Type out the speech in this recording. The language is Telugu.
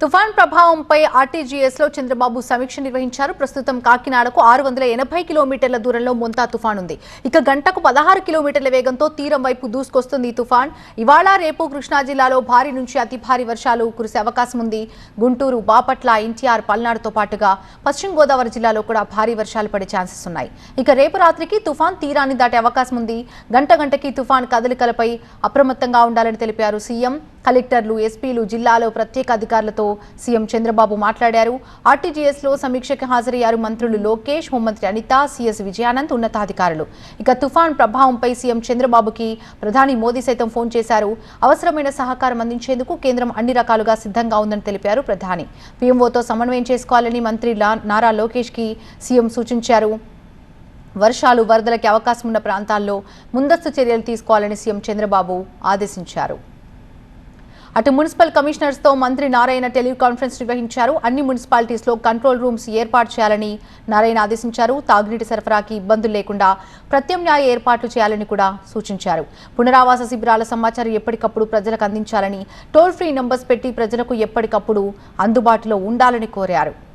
తుఫాన్ ప్రభావంపై ఆర్టీజీఎస్లో చంద్రబాబు సమీక్ష నిర్వహించారు. ప్రస్తుతం కాకినాడకు ఆరు వందల ఎనభై కిలోమీటర్ల దూరంలో మొంతా తుఫాన్ ఉంది ఇక గంటకు పదహారు కిలోమీటర్ల వేగంతో తీరం వైపు దూసుకొస్తుంది ఈ తుఫాన్. ఇవాళ రేపు కృష్ణా జిల్లాలో భారీ నుంచి అతి భారీ వర్షాలు కురిసే అవకాశం ఉంది. గుంటూరు బాపట్ల ఎన్టీఆర్ పల్నాడుతో పాటుగా పశ్చిమ గోదావరి జిల్లాలో కూడా భారీ వర్షాలు పడే ఛాన్సెస్ ఉన్నాయి. ఇక రేపు రాత్రికి తుఫాన్ తీరాన్ని దాటే అవకాశం ఉంది. గంట గంటకి తుఫాన్ కదలికలపై అప్రమత్తంగా ఉండాలని తెలిపారు సీఎం. కలెక్టర్లు ఎస్పీలు జిల్లాలో ప్రత్యేక అధికారులతో సీఎం చంద్రబాబు మాట్లాడారు. ఆర్టీజీఎస్లో సమీక్షకు హాజరయ్యారు మంత్రులు లోకేష్ హోంమంత్రి అనిత సీఎస్ విజయానంద్ ఉన్నతాధికారులు. ఇక తుఫాన్ ప్రభావంపై సీఎం చంద్రబాబుకి ప్రధాని మోదీ సైతం ఫోన్ చేశారు. అవసరమైన సహకారం అందించేందుకు కేంద్రం అన్ని రకాలుగా సిద్ధంగా ఉందని తెలిపారు ప్రధాని. పీఎంఓతో సమన్వయం చేసుకోవాలని మంత్రి లా- నారా లోకేష్కి సీఎం సూచించారు. వర్షాలు వరదలకి అవకాశం ఉన్న ప్రాంతాల్లో ముందస్తు చర్యలు తీసుకోవాలని సీఎం చంద్రబాబు ఆదేశించారు. అటు మున్సిపల్ కమిషనర్స్తో మంత్రి నారాయణ టెలికాన్ఫరెన్స్ నిర్వహించారు. అన్ని మున్సిపాలిటీస్లో కంట్రోల్ రూమ్స్ ఏర్పాటు చేయాలని నారాయణ ఆదేశించారు. తాగునీటి సరఫరాకి ఇబ్బందులు లేకుండా ప్రత్యామ్నాయ ఏర్పాట్లు చేయాలని కూడా సూచించారు. పునరావాస శిబిరాల సమాచారం ఎప్పటికప్పుడు ప్రజలకు అందించాలని టోల్ ఫ్రీ నంబర్స్ పెట్టి ప్రజలకు ఎప్పటికప్పుడు అందుబాటులో ఉండాలని కోరారు.